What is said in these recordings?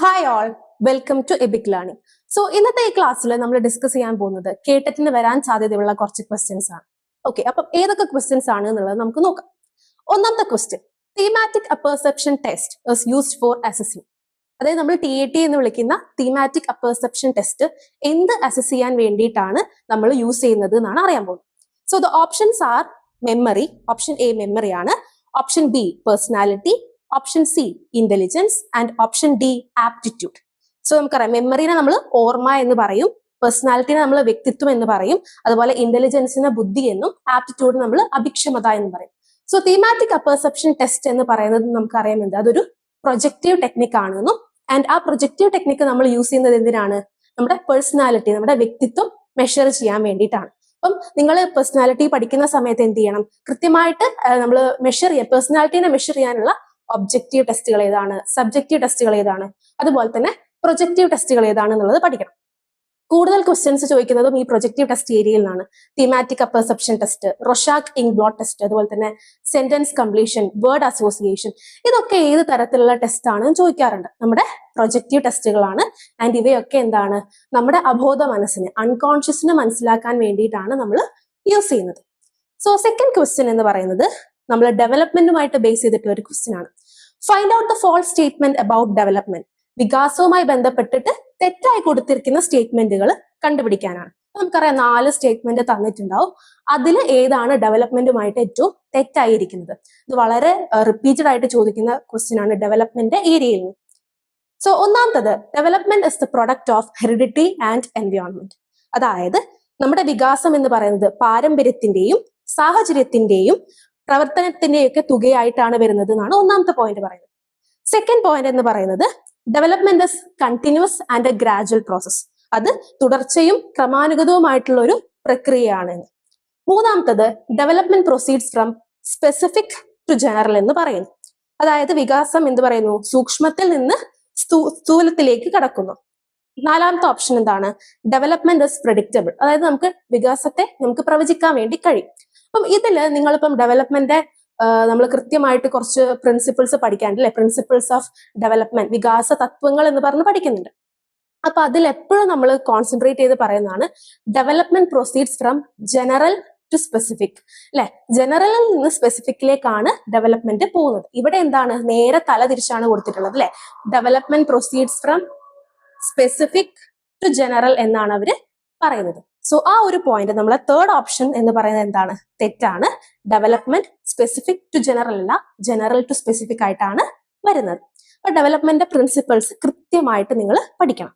Hi all welcome to epic learning so ഇന്നത്തെ ഈ ക്ലാസ്സിൽ നമ്മൾ ഡിസ്കസ് ചെയ്യാൻ പോകുന്നത് കേട്ടറ്റിന് വരാൻ സാധ്യതയുള്ള കുറച്ച് ക്വസ്റ്റ്യൻസ് ആണ്. ഓക്കെ അപ്പം ഏതൊക്കെ ക്വസ്റ്റ്യൻസ് ആണ് എന്നുള്ളത് നമുക്ക് നോക്കാം. ഒന്നാമത്തെ question thematic apperception test used for assessing അതായത് നമ്മൾ ടി എ ടി എന്ന് വിളിക്കുന്ന തീമാറ്റിക് അപ്പർസെപ്ഷൻ ടെസ്റ്റ് എന്ത് അസസ് ചെയ്യാൻ വേണ്ടിയിട്ടാണ് നമ്മൾ യൂസ് ചെയ്യുന്നത് എന്നാണ് അറിയാൻ പോകുന്നത്. So the options are memory option A memory ആണ്. Option B personality option C intelligence and option D aptitude so നമുക്കറിയാം മെമ്മറിനെ നമ്മൾ ഓർമ്മ എന്ന് പറയും പേഴ്സണാലിറ്റിനെ നമ്മൾ വ്യക്തിത്വം എന്ന് പറയും അതുപോലെ ഇന്റലിജൻസിനെ ബുദ്ധി എന്നും ആപ്റ്റിറ്റ്യൂഡ് നമ്മൾ അഭിക്ഷമത എന്ന് പറയും. സോ തീമാറ്റിക് അപ്പർസെപ്ഷൻ ടെസ്റ്റ് എന്ന് പറയുന്നത് നമുക്കറിയാം എന്താ? അതൊരു പ്രൊജക്റ്റീവ് ടെക്നിക് ആണെന്നും ആൻഡ് ആ പ്രൊജക്റ്റീവ് ടെക്നിക്ക് നമ്മൾ യൂസ് ചെയ്യുന്നത് എന്തിനാണ്? നമ്മുടെ പേഴ്സണാലിറ്റി നമ്മുടെ വ്യക്തിത്വം മെഷർ ചെയ്യാൻ വേണ്ടിയിട്ടാണ്. അപ്പം നിങ്ങൾ പേഴ്സണാലിറ്റി പഠിക്കുന്ന സമയത്ത് എന്ത് ചെയ്യണം? കൃത്യമായിട്ട് നമ്മൾ മെഷർ ചെയ്യുക പേഴ്സണാലിറ്റീനെ മെഷർ ചെയ്യാനുള്ള ഒബ്ജക്റ്റീവ് ടെസ്റ്റുകൾ ഏതാണ്? സബ്ജക്റ്റീവ് ടെസ്റ്റുകൾ ഏതാണ്? അതുപോലെ തന്നെ പ്രൊജക്റ്റീവ് ടെസ്റ്റുകൾ ഏതാണ് എന്നുള്ളത് പഠിക്കണം. കൂടുതൽ ക്വസ്റ്റ്യൻസ് ചോദിക്കുന്നതും ഈ പ്രൊജക്റ്റീവ് ടെസ്റ്റ് ഏരിയയിൽ നിന്നാണ്. Thematic perception test Rorschach ink blot test അതുപോലെ തന്നെ സെന്റൻസ് കംപ്ലീഷൻ വേർഡ് അസോസിയേഷൻ ഇതൊക്കെ ഏത് തരത്തിലുള്ള ടെസ്റ്റ് ആണ് ചോദിക്കാറുണ്ട്. നമ്മുടെ പ്രൊജക്റ്റീവ് ടെസ്റ്റുകളാണ് ആൻഡ് ഇവയൊക്കെ എന്താണ്? നമ്മുടെ അബോധ മനസ്സിന് അൺകോൺഷ്യസിന് മനസ്സിലാക്കാൻ വേണ്ടിയിട്ടാണ് നമ്മൾ യൂസ് ചെയ്യുന്നത്. സോ സെക്കൻഡ് ക്വസ്റ്റ്യൻ എന്ന് പറയുന്നത് നമ്മൾ ഡെവലപ്മെന്റുമായിട്ട് ബേസ് ചെയ്തിട്ടുള്ള ഒരു ക്വസ്റ്റ്യൻ ആണ്. Find out the false statement about development വികാസവുമായി ബന്ധപ്പെട്ടിട്ട് തെറ്റായി കൊടുത്തിരിക്കുന്ന സ്റ്റേറ്റ്മെന്റുകൾ കണ്ടുപിടിക്കാനാണ്. നമുക്കറിയാം നാല് സ്റ്റേറ്റ്മെന്റ് തന്നിട്ടുണ്ടാവും. അതിൽ ഏതാണ് ഡെവലപ്മെന്റുമായിട്ട് ഏറ്റവും തെറ്റായിരിക്കുന്നത്? ഇത് വളരെ റിപ്പീറ്റഡ് ആയിട്ട് ചോദിക്കുന്ന ക്വസ്റ്റ്യൻ ആണ് ഡെവലപ്മെന്റ് ഏരിയയിൽ നിന്ന് സോ ഒന്നാമത്തത് development is the product of heredity and environment അതായത് നമ്മുടെ വികാസം എന്ന് പറയുന്നത് പാരമ്പര്യത്തിന്റെയും സാഹചര്യത്തിന്റെയും പ്രവർത്തനത്തിന്റെയും ഒക്കെ തുകയായിട്ടാണ് വരുന്നത് എന്നാണ് ഒന്നാമത്തെ പോയിന്റ് പറയുന്നത്. സെക്കൻഡ് പോയിന്റ് എന്ന് പറയുന്നത് development is continuous and a gradual process അത് തുടർച്ചയും ക്രമാനുഗതവുമായിട്ടുള്ള ഒരു പ്രക്രിയയാണ്. മൂന്നാമത്തത് development proceeds from specific to general എന്ന് പറയുന്നു. അതായത് വികാസം എന്ന് പറയുന്നു? സൂക്ഷ്മത്തിൽ നിന്ന് സ്ഥൂലത്തിലേക്ക് കടക്കുന്നു. നാലാമത്തെ ഓപ്ഷൻ എന്താണ്? ഡെവലപ്മെന്റ് ഇസ് പ്രഡിക്റ്റബിൾ അതായത് നമുക്ക് വികാസത്തെ നമുക്ക് പ്രവചിക്കാൻ വേണ്ടി കഴിയും. അപ്പം ഇതിൽ നിങ്ങളിപ്പം ഡെവലപ്മെന്റ് നമ്മൾ കൃത്യമായിട്ട് കുറച്ച് പ്രിൻസിപ്പിൾസ് പഠിക്കാണ്ട് അല്ലെ? പ്രിൻസിപ്പിൾസ് ഓഫ് ഡെവലപ്മെന്റ് വികാസ തത്വങ്ങൾ എന്ന് പറഞ്ഞ് പഠിക്കുന്നുണ്ട്. അപ്പൊ അതിൽ എപ്പോഴും നമ്മൾ കോൺസെൻട്രേറ്റ് ചെയ്ത് പറയുന്നതാണ് development proceeds from general to specific അല്ലെ? ജനറലിൽ നിന്ന് സ്പെസിഫിക്കിലേക്കാണ് ഡെവലപ്മെന്റ് പോകുന്നത്. ഇവിടെ എന്താണ്? നേരെ തല തിരിച്ചാണ് കൊടുത്തിട്ടുള്ളത് അല്ലെ? Development proceeds from specific to general എന്നാണ് അവർ പറയുന്നത്. സോ ആ ഒരു പോയിന്റ് നമ്മളെ തേർഡ് ഓപ്ഷൻ എന്ന് പറയുന്നത് എന്താണ്? തെറ്റാണ്. ഡെവലപ്മെന്റ് സ്പെസിഫിക് ടു ജനറൽ അല്ല ജനറൽ ടു സ്പെസിഫിക് ആയിട്ടാണ് വരുന്നത്. അപ്പൊ ഡെവലപ്മെന്റ് പ്രിൻസിപ്പിൾസ് കൃത്യമായിട്ട് നിങ്ങൾ പഠിക്കണം.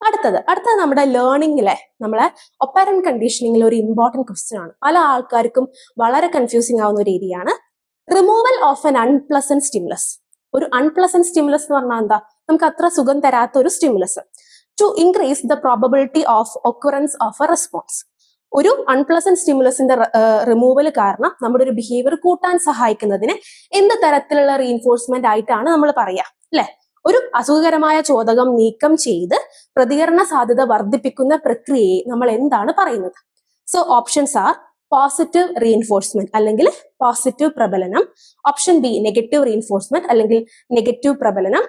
അടുത്തത് അടുത്തത് നമ്മുടെ ലേണിംഗിലെ നമ്മളെ ഒപ്പാരൻ കണ്ടീഷനിങ്ങിൽ ഒരു ഇമ്പോർട്ടന്റ് ക്വസ്റ്റ്യൻ ആണ്. പല ആൾക്കാർക്കും വളരെ കൺഫ്യൂസിങ് ആവുന്ന ഒരു ഏരിയയാണ് removal of an unpleasant stimulus ഒരു അൺപ്ലസൻ സ്റ്റിമുലസ് എന്ന് പറഞ്ഞാൽ എന്താ? നമുക്ക് അത്ര സുഖം തരാത്ത ഒരു stimulus to increase the probability of occurrence of a response ഒരു അൺപ്ലസന്റ് സ്റ്റിമുലസിന്റെ റിമൂവൽ കാരണം നമ്മുടെ ഒരു ബിഹേവിയർ കൂട്ടാൻ സഹായിക്കുന്നതിന് എന്ത് തരത്തിലുള്ള റീഎൻഫോഴ്സ്മെന്റ് ആയിട്ടാണ് നമ്മൾ പറയുക അല്ലെ? ഒരു അസുഖകരമായ ചോദകം നീക്കം ചെയ്ത് പ്രതികരണ സാധ്യത വർദ്ധിപ്പിക്കുന്ന പ്രക്രിയയെ നമ്മൾ എന്താണ് പറയുന്നത്? So options are positive reinforcement അല്ലെങ്കിൽ പോസിറ്റീവ് പ്രബലനം ഓപ്ഷൻ ബി നെഗറ്റീവ് റീഎൻഫോഴ്സ്മെന്റ് അല്ലെങ്കിൽ നെഗറ്റീവ് പ്രബലനം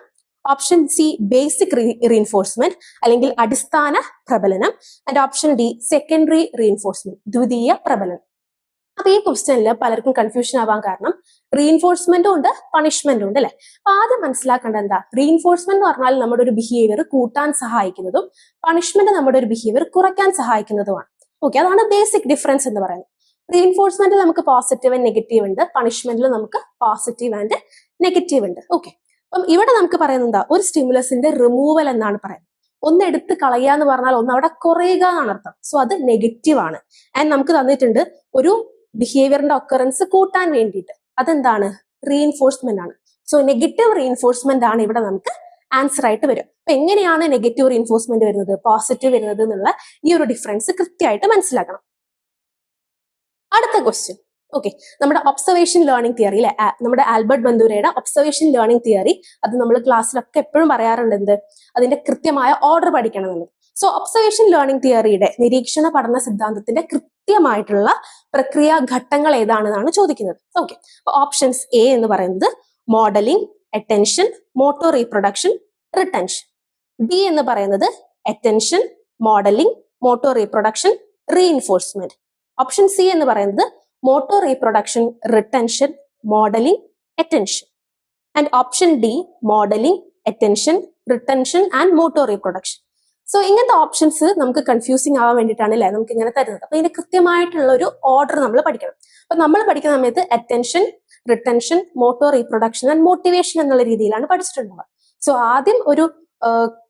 ഓപ്ഷൻ സി ബേസിക് റീഇൻഫോഴ്സ്മെന്റ് അല്ലെങ്കിൽ അടിസ്ഥാന പ്രബലനം and option D secondary reinforcement ദ്വിതീയ പ്രബലനം. അപ്പൊ ഈ ക്വസ്റ്റ്യനിൽ പലർക്കും കൺഫ്യൂഷൻ ആവാൻ കാരണം റീഇൻഫോഴ്സ്മെന്റും ഉണ്ട് പണിഷ്മെന്റും ഉണ്ട് അല്ലെ? അപ്പൊ ആദ്യം മനസ്സിലാക്കേണ്ട എന്താ? റീഇൻഫോഴ്സ്മെന്റ് എന്ന് പറഞ്ഞാൽ നമ്മുടെ ഒരു ബിഹേവിയർ കൂട്ടാൻ സഹായിക്കുന്നതും പണിഷ്മെന്റ് നമ്മുടെ ഒരു ബിഹേവിയർ കുറയ്ക്കാൻ സഹായിക്കുന്നതുമാണ്. ഓക്കെ അതാണ് ബേസിക് ഡിഫറൻസ് എന്ന് പറയുന്നത്. റീഎൻഫോഴ്സ്മെന്റിൽ നമുക്ക് പോസിറ്റീവ് ആൻഡ് നെഗറ്റീവ് ഉണ്ട് പണിഷ്മെന്റിൽ നമുക്ക് പോസിറ്റീവ് ആൻഡ് നെഗറ്റീവ് ഉണ്ട്. ഓക്കെ അപ്പം ഇവിടെ നമുക്ക് പറയുന്നത് എന്താ? ഒരു സ്റ്റിമുലസിന്റെ റിമൂവൽ എന്നാണ് പറയുന്നത്. ഒന്ന് എടുത്ത് കളയുക എന്ന് പറഞ്ഞാൽ ഒന്ന് അവിടെ കുറയുക എന്നാണ് അർത്ഥം. സോ അത് നെഗറ്റീവ് ആണ്. ആൻഡ് നമുക്ക് തന്നിട്ടുണ്ട് ഒരു ബിഹേവിയറിന്റെ ഒക്കറൻസ് കൂട്ടാൻ വേണ്ടിയിട്ട്. അതെന്താണ്? റീഎൻഫോഴ്സ്മെന്റ് ആണ്. സോ നെഗറ്റീവ് റീഎൻഫോഴ്സ്മെന്റ് ആണ് ഇവിടെ നമുക്ക് ആൻസർ ആയിട്ട് വരും അപ്പൊ എങ്ങനെയാണ് നെഗറ്റീവ് റീഎൻഫോഴ്സ്മെന്റ് വരുന്നത്? പോസിറ്റീവ് വരുന്നത് എന്നുള്ള ഈ ഒരു ഡിഫറൻസ് കൃത്യമായിട്ട് മനസ്സിലാക്കണം. അടുത്ത ക്വസ്റ്റ്യൻ ഓക്കെ നമ്മുടെ ഒബ്സർവേഷൻ ലേണിംഗ് തിയറി അല്ലെ നമ്മുടെ ആൽബർട്ട് ബന്ദൂരയുടെ ഒബ്സർവേഷൻ ലേണിംഗ് തിയറി അത് നമ്മൾ ക്ലാസ്സിലൊക്കെ എപ്പോഴും പറയാറുണ്ട് എന്ത്? അതിന്റെ കൃത്യമായ ഓർഡർ പഠിക്കണം എന്നുള്ളത് സോ ഒബ്സർവേഷൻ ലേണിംഗ് തിയറിയുടെ നിരീക്ഷണ പഠന സിദ്ധാന്തത്തിന്റെ കൃത്യമായിട്ടുള്ള പ്രക്രിയ ഘട്ടങ്ങൾ ഏതാണെന്നാണ് ചോദിക്കുന്നത്. ഓക്കെ ഓപ്ഷൻസ് എ എന്ന് പറയുന്നത് modelling attention motor reproduction retention B എന്ന് പറയുന്നത് attention modelling motor reproduction reinforcement option C എന്ന് പറയുന്നത് motor reproduction retention modelling attention and option D modelling attention retention and motor reproduction so ഇങ്ങനത്തെ options നമുക്ക് confusing ആവാൻ വേണ്ടിയിട്ടാണ് അല്ലേ നമുക്ക് ഇങ്ങനെ തരുന്നത്. അപ്പൊ ഇതിന് കൃത്യമായിട്ടുള്ള ഒരു ഓർഡർ നമ്മൾ പഠിക്കണം. അപ്പൊ നമ്മൾ പഠിക്കുന്ന സമയത്ത് attention retention motor reproduction and motivation എന്നുള്ള രീതിയിലാണ് പഠിച്ചിട്ടുള്ളത് സോ ആദ്യം ഒരു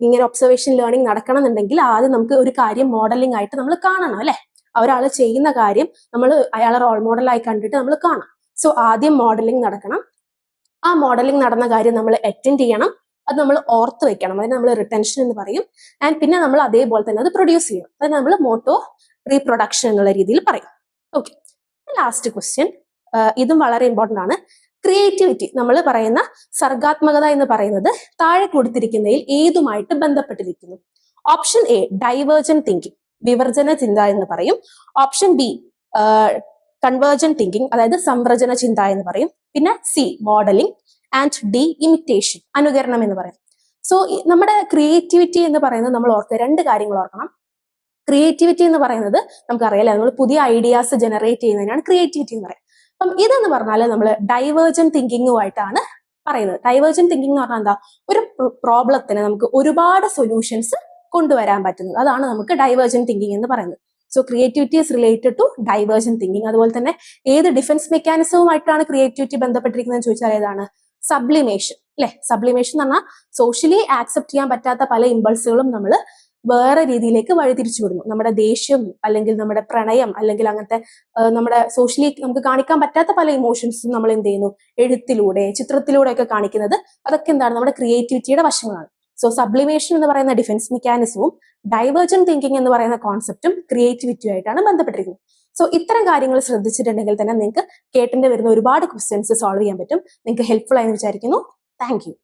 ഇങ്ങനെ ഒബ്സർവേഷൻ ലേണിംഗ് നടക്കണമെന്നുണ്ടെങ്കിൽ ആദ്യം നമുക്ക് ഒരു കാര്യം മോഡലിംഗ് ആയിട്ട് നമ്മൾ കാണണം അല്ലെ? ഒരാൾ ചെയ്യുന്ന കാര്യം നമ്മൾ അയാളെ റോൾ മോഡലായി കണ്ടിട്ട് നമ്മൾ കാണാം. സോ ആദ്യം മോഡലിംഗ് നടക്കണം. ആ മോഡലിംഗ് നടന്ന കാര്യം നമ്മൾ അറ്റൻഡ് ചെയ്യണം. അത് നമ്മൾ ഓർത്ത് വെക്കണം. അതിന് നമ്മൾ റിട്ടൻഷൻ എന്ന് പറയും. ആൻഡ് പിന്നെ നമ്മൾ അതേപോലെ തന്നെ അത് പ്രൊഡ്യൂസ് ചെയ്യണം. അത് നമ്മൾ മോട്ടോ റീപ്രൊഡക്ഷൻ എന്നുള്ള രീതിയിൽ പറയും. ഓക്കെ ലാസ്റ്റ് ക്വസ്റ്റ്യൻ ഇതും വളരെ ഇമ്പോർട്ടന്റ് ആണ്. ക്രിയേറ്റിവിറ്റി നമ്മൾ പറയുന്ന സർഗാത്മകത എന്ന് പറയുന്നത് താഴെ കൊടുത്തിരിക്കുന്നതിൽ ഏതുമായിട്ട് ബന്ധപ്പെട്ടിരിക്കുന്നു? ഓപ്ഷൻ എ ഡൈവേർജൻ തിങ്കിങ് വിവർജന ചിന്ത എന്ന് പറയും. ഓപ്ഷൻ ബി കൺവേർജൻ തിങ്കിങ് അതായത് സംവ്രജന ചിന്ത എന്ന് പറയും. പിന്നെ C modelling and D imitation അനുകരണം എന്ന് പറയും. സോ നമ്മുടെ ക്രിയേറ്റിവിറ്റി എന്ന് പറയുന്നത് നമ്മൾ ഓർക്കുക. രണ്ട് കാര്യങ്ങൾ ഓർക്കണം. ക്രിയേറ്റിവിറ്റി എന്ന് പറയുന്നത് നമുക്കറിയാലോ നമ്മൾ പുതിയ ഐഡിയാസ് ജനറേറ്റ് ചെയ്യുന്നതിനാണ് ക്രിയേറ്റിവിറ്റി എന്ന് പറയുന്നത്. അപ്പം ഇതെന്ന് പറഞ്ഞാൽ നമ്മൾ ഡൈവേർജൻ തിങ്കിങ്ങുമായിട്ടാണ് പറയുന്നത്. ഡൈവേർജൻ തിങ്കിങ് എന്ന് പറഞ്ഞാൽ എന്താ? ഒരു പ്രോബ്ലത്തിന് നമുക്ക് ഒരുപാട് സൊല്യൂഷൻസ് കൊണ്ടുവരാൻ പറ്റുന്നത്. അതാണ് നമുക്ക് ഡൈവേർജൻ തിങ്കിങ് എന്ന് പറയുന്നത്. So creativity is related to divergent thinking അതുപോലെ തന്നെ ഏത് ഡിഫൻസ് മെക്കാനിസവുമായിട്ടാണ് ക്രിയേറ്റിവിറ്റി ബന്ധപ്പെട്ടിരിക്കുന്നത് ചോദിച്ചാൽ ഏതാണ്? സബ്ലിമേഷൻ അല്ലെ? സബ്ലിമേഷൻ എന്ന് പറഞ്ഞാൽ സോഷ്യലി ആക്സെപ്റ്റ് ചെയ്യാൻ പറ്റാത്ത പല ഇമ്പൾസുകളും നമ്മൾ വേറെ രീതിയിലേക്ക് വഴിതിരിച്ചു വിടുന്നു നമ്മുടെ ദേഷ്യം അല്ലെങ്കിൽ നമ്മുടെ പ്രണയം അല്ലെങ്കിൽ അങ്ങനത്തെ നമ്മുടെ സോഷ്യലി നമുക്ക് കാണിക്കാൻ പറ്റാത്ത പല ഇമോഷൻസും നമ്മൾ എന്ത് ചെയ്യുന്നു? എഴുത്തിലൂടെ ചിത്രത്തിലൂടെ ഒക്കെ കാണിക്കുന്നത്. അതൊക്കെ എന്താണ്? നമ്മുടെ ക്രിയേറ്റിവിറ്റിയുടെ വശങ്ങളാണ്. സോ സബ്ലിമേഷൻ എന്ന് പറയുന്ന ഡിഫൻസ് മെക്കാനിസവും ഡൈവേർജൻ തിങ്കിങ് എന്ന് പറയുന്ന കോൺസെപ്റ്റും ക്രിയേറ്റിവിറ്റിയുമായിട്ടാണ് ബന്ധപ്പെട്ടിരിക്കുന്നത്. സോ ഇത്തരം കാര്യങ്ങൾ ശ്രദ്ധിച്ചിട്ടുണ്ടെങ്കിൽ തന്നെ നിങ്ങൾക്ക് കേട്ടിന്റെ വരുന്ന ഒരുപാട് ക്വസ്റ്റ്യൻസ് സോൾവ് ചെയ്യാൻ പറ്റും. നിങ്ങൾക്ക് ഹെൽപ്ഫുൾ ആയെന്ന് വിചാരിക്കുന്നു. താങ്ക്